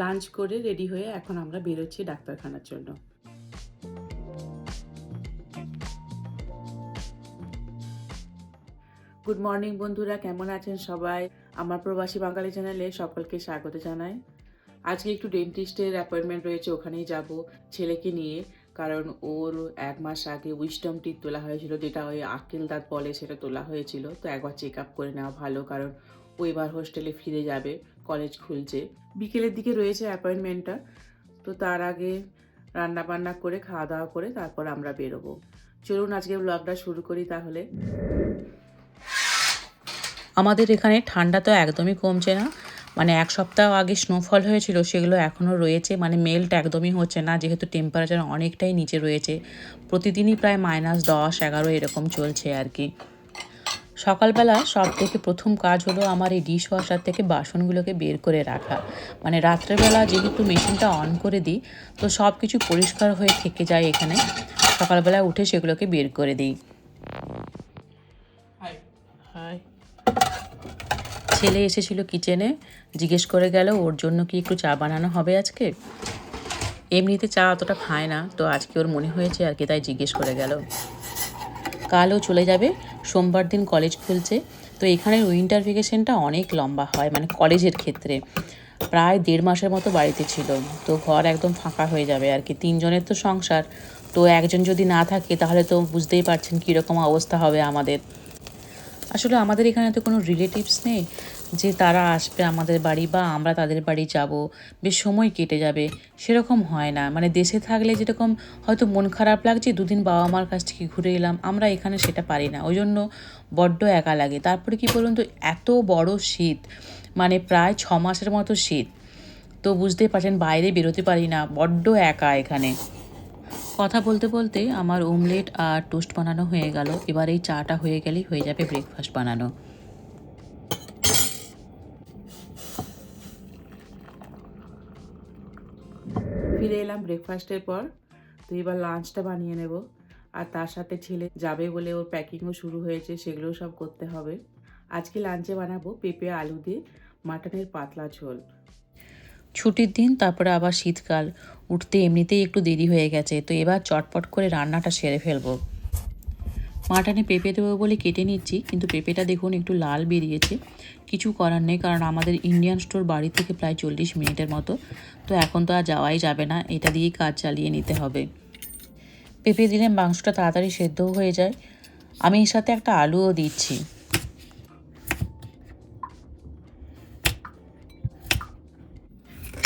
Lunch করে ready হয়ে এখন আমরা বেরোচ্ছি ডাক্তারখানার জন্য। গুড মর্নিং বন্ধুরা, কেমন আছেন সবাই? আমার প্রবাসী বাঙালি চ্যানেলে সকলকে স্বাগত জানাই। আজকে একটু ডেন্টিস্টের অ্যাপয়েন্টমেন্ট রয়েছে, ওখানেই যাব ছেলেকে নিয়ে। কারণ ওর এক মাস আগে উইস্টম টিথ তোলা হয়েছিল, যেটা ওই আক্কেল দাঁত বলে সেটা তোলা হয়েছিল। তো একবার চেক আপ করে নেওয়া ভালো, কারণ ও এবার হোস্টেলে ফিরে যাবে। কলেজ খুলছে। বিকেলের দিকে রয়েছে অ্যাপয়েন্টমেন্টটা। তো তার আগে রান্না বান্না করে খাওয়া দাওয়া করে তারপর আমরা বেরোবো। চলুন আজকে ব্লগটা শুরু করি তাহলে। আমাদের এখানে ঠান্ডা তো একদমই কমছে না। মানে এক সপ্তাহ আগে স্নোফল হয়েছিল, সেগুলো এখনও রয়েছে। মানে মেল্ট একদমই হচ্ছে না, যেহেতু টেম্পারেচার অনেকটাই নিচে রয়েছে। প্রতিদিনই প্রায় মাইনাস দশ, এগারো এরকম চলছে আর কি। সকালবেলা সব থেকে প্রথম কাজ হলো আমার এই ডিশ ওয়াশার থেকে বাসনগুলোকে বের করে রাখা। মানে রাত্রেবেলা যেহেতু মেশিনটা অন করে দিই তো সব কিছু পরিষ্কার হয়ে থেকে যায় এখানে। সকালবেলা উঠে সেগুলোকে বের করে দিই। ছেলে এসেছিল কিচেনে জিজ্ঞেস করে গেল ওর জন্য কি একটু চা বানানো হবে আজকে? এমনিতে চা অতটা খায় না তো আজকে ওর মনে হয়েছে আর কি তাই জিজ্ঞেস করে গেল। কালও চলে যাবে, সোমবার দিন কলেজ খুলছে। তো এখানের উইন্টার ভেকেশনটা অনেক লম্বা হয় মানে কলেজের ক্ষেত্রে। প্রায় দেড় মাসের মতো বাড়িতে ছিল। তো ঘর একদম ফাঁকা হয়ে যাবে আর কি। তিনজনের তো সংসার। তো একজন যদি না থাকে, তাহলে তো বুঝতেই পারছেন কীরকম অবস্থা হবে আমাদের। আসলে আমাদের এখানে তো কোনো রিলেটিভস নেই যে তারা আসবে আমাদের বাড়ি বা আমরা তাদের বাড়ি যাব, বেশ সময় কেটে যাবে, সেরকম হয় না। মানে দেশে থাকলে যেরকম হয়তো মন খারাপ লাগছে, দুদিন বাবা মার কাছ থেকে ঘুরে এলাম, আমরা এখানে সেটা পারি না। ওই জন্য বড্ড একা লাগে। তারপরে কি বলুন তো, এত বড় শীত মানে প্রায় ছ মাসের মতো শীত, তো বুঝতেই পারছেন, বাইরে বেরোতে পারি না, বড্ড একা এখানে। কথা বলতে বলতে আমার ওমলেট আর টোস্ট বানানো হয়ে গেল। এবার এই চাটা হয়ে গেলেই হয়ে যাবে ব্রেকফাস্ট বানানো। ফিরে এলাম ব্রেকফাস্টের পর। তো এবার লাঞ্চটা বানিয়ে নেব। আর তার সাথে ছেলে যাবে বলে ওর প্যাকিংও শুরু হয়েছে, সেগুলোও সব করতে হবে। আজকে লাঞ্চে বানাবো পেঁপে, আলু দিয়ে মাটনের পাতলা ঝোল। ছুটির দিন, তারপরে আবার শীতকাল। উঠতে এমনিতেই একটু দেরি হয়ে গেছে, তো এবার চটপট করে রান্নাটা সেরে ফেলব। মাটানে পেঁপে দেবো বলে কেটে নিচ্ছি, কিন্তু পেঁপেটা দেখুন একটু লাল বেরিয়েছে। কিছু করার নেই, কারণ আমাদের ইন্ডিয়ান স্টোর বাড়ি থেকে প্রায় চল্লিশ মিনিটের মতো। তো এখন তো আর যাওয়াই যাবে না, এটা দিয়েই কাজ চালিয়ে নিতে হবে। পেঁপে দিলে মাংসটা তাড়াতাড়ি সেদ্ধও হয়ে যায়। আমি এর সাথে একটা আলুও দিচ্ছি।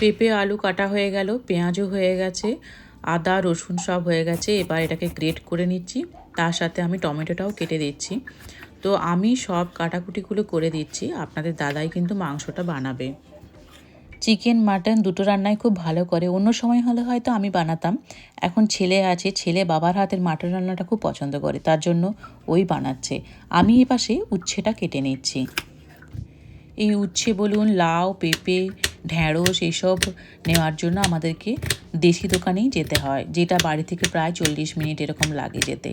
পেঁপে, আলু কাটা হয়ে গেল, পেঁয়াজও হয়ে গেছে, আদা, রসুন সব হয়ে গেছে, এবার এটাকে গ্রেট করে নিচ্ছি, তার সাথে আমি টমেটোটাও কেটে দিচ্ছি। তো আমি সব কাটাকুটিগুলো করে দিচ্ছি, আপনাদের দাদাই কিন্তু মাংসটা বানাবে। চিকেন মাটন দুটো রান্নাই খুব ভালো করে, অন্য সময় হলে হয়তো আমি বানাতাম। এখন ছেলে আছে, ছেলে বাবার হাতের মাটন রান্নাটা খুব পছন্দ করে, তার জন্য ওই বানাচ্ছে। আমি এপাশে উচ্ছেটা কেটে নিচ্ছি। এই উচ্ছে বলুন, লাউ, পেঁপে ঢ্যাঁড়স এসব নেওয়ার জন্য আমাদেরকে দেশি দোকানেই যেতে হয়, যেটা বাড়ি থেকে প্রায় চল্লিশ মিনিট এরকম লাগে যেতে।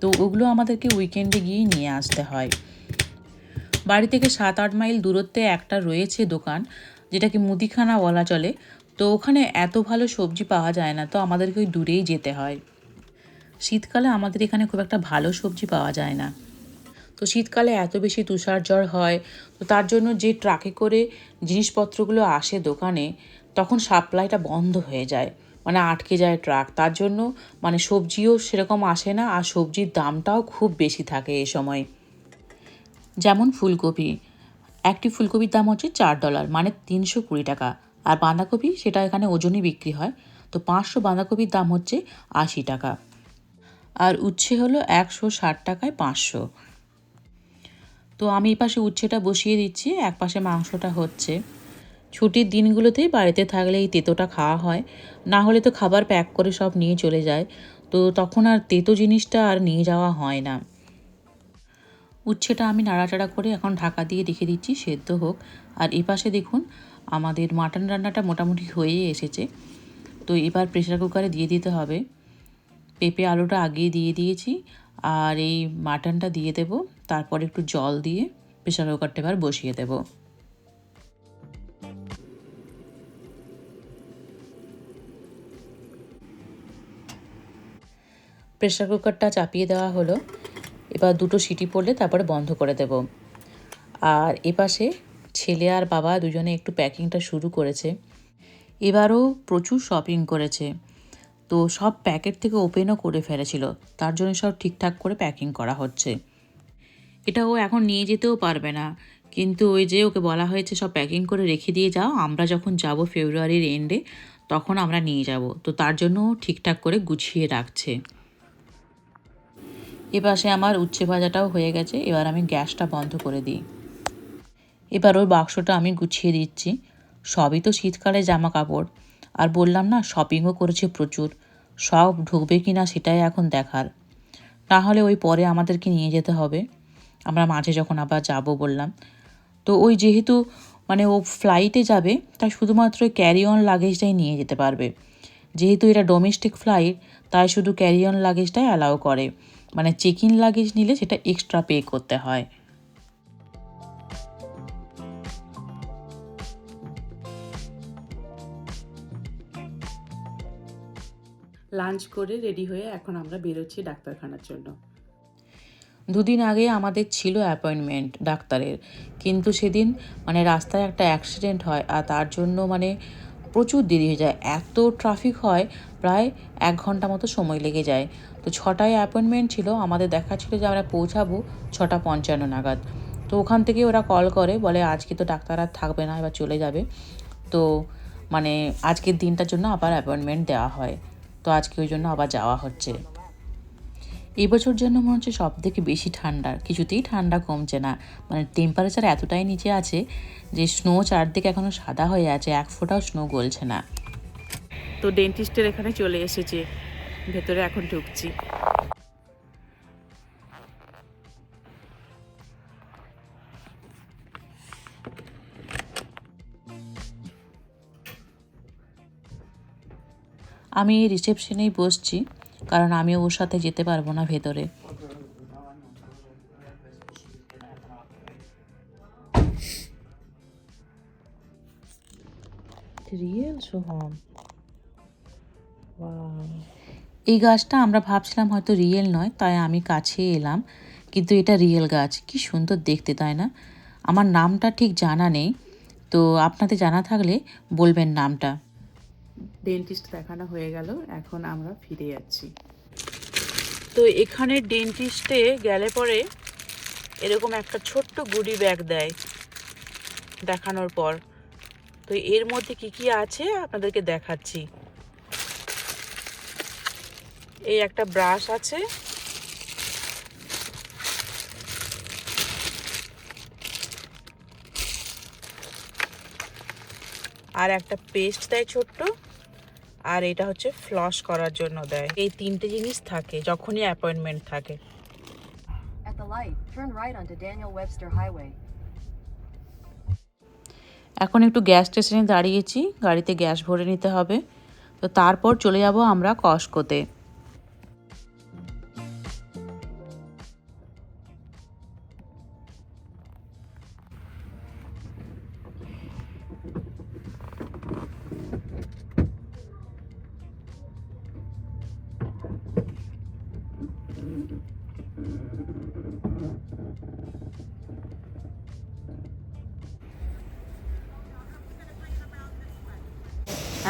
তো ওগুলো আমাদেরকে উইকেন্ডে গিয়ে নিয়ে আসতে হয়। বাড়ি থেকে সাত আট মাইল দূরত্বে একটা রয়েছে দোকান যেটাকে মুদিখানা বলা চলে। তো ওখানে এত ভালো সবজি পাওয়া যায় না, তো আমাদেরকে ওই দূরেই যেতে হয়। শীতকালে আমাদের এখানে খুব একটা ভালো সবজি পাওয়া যায় না। তো শীতকালে এত বেশি তুষার জ্বর হয়, তো তার জন্য যে ট্রাকে করে জিনিসপত্রগুলো আসে দোকানে, তখন সাপ্লাইটা বন্ধ হয়ে যায় মানে আটকে যায় ট্রাক। তার জন্য মানে সবজিও সেরকম আসে না, আর সবজির দামটাও খুব বেশি থাকে এ সময়। যেমন ফুলকপি, একটি ফুলকপির দাম হচ্ছে চার ডলার মানে তিনশো কুড়ি টাকা। আর বাঁধাকপি, সেটা এখানে ওজনই বিক্রি হয়, তো পাঁচশো বাঁধাকপির দাম হচ্ছে আশি টাকা। আর উচ্ছে হলো একশো ষাট টাকায় পাঁচশো। তো আমি এই পাশে উচ্ছেটা বসিয়ে দিচ্ছি, এক পাশে মাংসটা হচ্ছে। ছুটির দিনগুলোতেই বাড়িতে থাকলে এই তেতোটা খাওয়া হয়, না হলে তো খাবার প্যাক করে সব নিয়ে চলে যায়, তো তখন আর তেতো জিনিসটা আর নিয়ে যাওয়া হয় না। উচ্ছেটা আমি নাড়াচাড়া করে এখন ঢাকা দিয়ে রেখে দিচ্ছি, সেদ্ধ হোক। আর এ পাশে দেখুন, আমাদের মাটন রান্নাটা মোটামুটি হয়েই এসেছে। তো এবার প্রেশার কুকারে দিয়ে দিতে হবে। পেঁপে আলুটা আগিয়ে দিয়ে দিয়েছি, আর এই মাটনটা দিয়ে দেব। তারপর একটু জল দিয়ে প্রেশার কুকারটা এবার বসিয়ে দেব। প্রেশার কুকারটা চাপিয়ে দেওয়া হলো। এবার দুটো সিটি পড়লে তারপরে বন্ধ করে দেব। আর এপাশে ছেলে আর বাবা দুজনে একটু প্যাকিংটা শুরু করেছে। এবারও প্রচুর শপিং করেছে। তো সব প্যাকেট থেকে ওপেনও করে ফেলেছিল। তার জন্য সব ঠিকঠাক করে প্যাকিং করা হচ্ছে। এটা ও এখন নিয়ে যেতেও পারবে না। কিন্তু ওই যে ওকে বলা হয়েছে, সব প্যাকিং করে রেখে দিয়ে যাও, আমরা যখন যাব ফেব্রুয়ারির এন্ডে তখন আমরা নিয়ে যাব। তো তার জন্য ঠিকঠাক করে গুছিয়ে রাখছে। এপাশে আমার উচ্ছে ভাজাটাও হয়ে গেছে, এবার আমি গ্যাসটা বন্ধ করে দিই। এবার ওর বাক্সটা আমি গুছিয়ে দিচ্ছি। সবই তো শীতকালে জামা কাপড় আর বললাম না শপিংও করেছে প্রচুর। সব ঢুকবে কি না সেটাই এখন দেখার। না হলে ওই পরে আমাদেরকে নিয়ে যেতে হবে। আমরা মাঝে যখন আবার যাব বললাম। তো ওই যেহেতু মানে ও ফ্লাইটে যাবে, তাই শুধুমাত্র ক্যারি অন লাগেজটাই নিয়ে যেতে পারবে। যেহেতু এটা ডোমেস্টিক ফ্লাইট তাই শুধু ক্যারি অন লাগেজটাই অ্যালাউ করে। মানে চেক ইন লাগেজ নিলে সেটা এক্সট্রা পে করতে হয়। লাঞ্চ করে রেডি হয়ে এখন আমরা বেরোচ্ছি ডাক্তারখানার জন্য। দুদিন আগে আমাদের ছিল অ্যাপয়েন্টমেন্ট ডাক্তারের। কিন্তু সেদিন মানে রাস্তায় একটা অ্যাক্সিডেন্ট হয় আর তার জন্য মানে প্রচুর দেরি হয়ে যায়। এত ট্রাফিক হয়, প্রায় এক ঘণ্টা মতো সময় লেগে যায়। তো ছটায় অ্যাপয়েন্টমেন্ট ছিল, আমাদের দেখা ছিল যে আমরা পৌঁছাবো ছটা পঞ্চান্ন নাগাদ। তো ওখান থেকে ওরা কল করে, বলে আজকে তো ডাক্তার আর থাকবে না, এবার চলে যাবে। তো মানে আজকের দিনটার জন্য আবার অ্যাপয়েন্টমেন্ট দেওয়া হয়। তো আজকে ওই জন্য আবার যাওয়া হচ্ছে। এই বছর যেন মনে হচ্ছে সব থেকে বেশি ঠান্ডা কিছুতেই ঠান্ডা কমছে না। মানে টেম্পারেচার এতটাই নিচে আছে যে স্নো চারদিকে এখনও সাদা হয়ে আছে এক ফোঁটাও স্নো গলছে না। তো ডেন্টিস্টের এখানে চলে এসেছে ভেতরে এখন ঢুকছি। আমি রিসেপশনেই বসছি। কারণ আমি ওর সাথে যেতে পারব না ভেতরে। রিয়েল সোহম এই গাছটা আমরা ভাবছিলাম হয়তো রিয়েল নয় তাই আমি কাছে এলাম। কিন্তু এটা রিয়েল গাছ কি সুন্দর দেখতে তাই না? আমার নামটা ঠিক জানা নেই তো আপনাদের জানা থাকলে বলবেন নামটা। ডেন্টিস্ট দেখানো হয়ে গেল, এখন আমরা ফিরে যাচ্ছি। তো এখানে ডেন্টিস্টে গেলে পরে এরকম একটা ছোট্ট গুডি ব্যাগ দেয় দেখানোর পর। তো এর মধ্যে কি কি আছে আপনাদেরকে দেখাচ্ছি। এই একটা ব্রাশ আছে। আর একটা পেস্ট দেয় ছোট্ট। আর এটা হচ্ছে ফ্লস করার জন্য দেয়। এই তিনটে জিনিস থাকে যখনই অ্যাপয়েন্টমেন্ট থাকে। এখন একটু গ্যাস স্টেশনে দাঁড়িয়েছি গাড়িতে গ্যাস ভরে নিতে হবে। তো তারপর চলে যাব আমরা কস্কোতে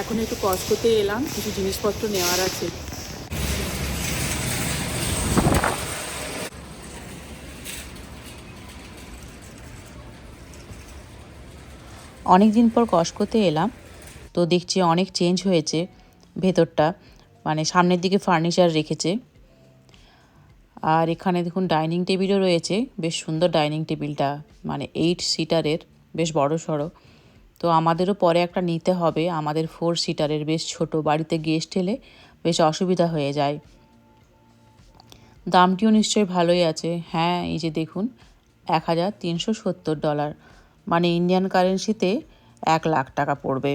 এখন একটু কস্কোতে এলাম, কিছু জিনিসপত্র নেওয়ার আছে। অনেক দিন পর কস্কোতে এলাম, তো দেখছি অনেক চেঞ্জ হয়েছে ভেতরটা মানে সামনের দিকে ফার্নিচার রেখেছে। আর এখানে দেখুন ডাইনিং টেবিলও রয়েছে, বেশ সুন্দর ডাইনিং টেবিলটা মানে এইট সিটারের বেশ বড় সড়ো তো আমাদেরও পরে একটা নিতে হবে। আমাদের ফোর সিটারের বেশ ছোট বাড়িতে গেস্ট এলে বেশ অসুবিধা হয়ে যায়। দামটিও নিশ্চয়ই ভালোই আছে। হ্যাঁ এই যে দেখুন, এক হাজার তিনশো সত্তর ডলার মানে ইন্ডিয়ান কারেন্সিতে এক লাখ টাকা পড়বে।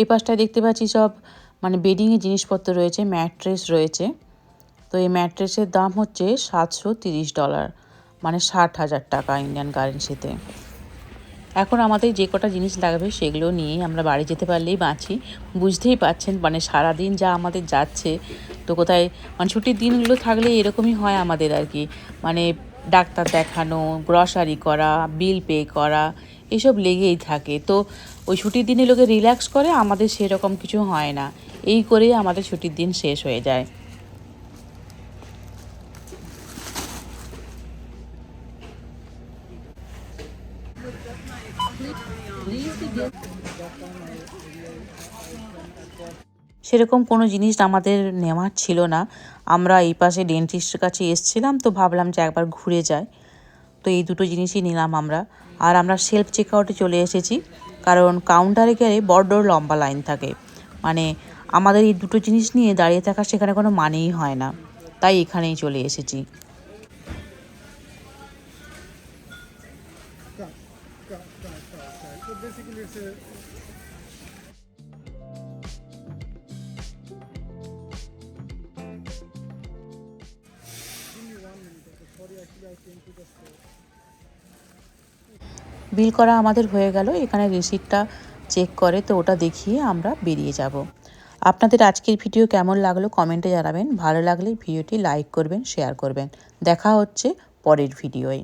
এই পাশটায় দেখতে পাচ্ছি সব মানে বেডিংয়ের জিনিসপত্র রয়েছে ম্যাট্রেস রয়েছে। তো এই ম্যাট্রেসের দাম হচ্ছে সাতশো তিরিশ ডলার মানে ষাট হাজার টাকা ইন্ডিয়ান কারেন্সিতে এখন আমাদের যে কটা জিনিস লাগবে সেগুলো নিয়েই আমরা বাড়ি যেতে পারলেই বাঁচি। বুঝতেই পাচ্ছেন মানে সারাদিন যা আমাদের যাচ্ছে, তো কোথায় মানে ছুটির দিনগুলো থাকলে এরকমই হয় আমাদের আর কি। মানে ডাক্তার দেখানো গ্রসারি করা বিল পে করা, এসব লেগেই থাকে। তো ওই ছুটির দিনে লোকে রিল্যাক্স করে, আমাদের সেরকম কিছু হয় না। এই করেই আমাদের ছুটির দিন শেষ হয়ে যায়। সেরকম কোনো জিনিস আমাদের নেওয়ার ছিল না। আমরা এই পাশে ডেন্টিস্টের কাছে এসছিলাম, তো ভাবলাম যে একবার ঘুরে যায় তো এই দুটো জিনিসই নিলাম আমরা। আর আমরা সেলফ চেক আউটে চলে এসেছি, কারণ কাউন্টারে গেলে বড্ড লম্বা লাইন থাকে। মানে আমাদের এই দুটো জিনিস নিয়ে দাঁড়িয়ে থাকার সেখানে কোনো মানেই হয় না। তাই এখানেই চলে এসেছি. বিল করা আমাদের হয়ে গেল। এখানে রিসিপ্টটা চেক করে, তো ওটা দেখিয়ে আমরা বেরিয়ে যাব। আপনাদের আজকের ভিডিও কেমন লাগল কমেন্টে জানাবেন। ভালো লাগলে ভিডিওটি লাইক করবেন শেয়ার করবেন। দেখা হচ্ছে পরের ভিডিওয়।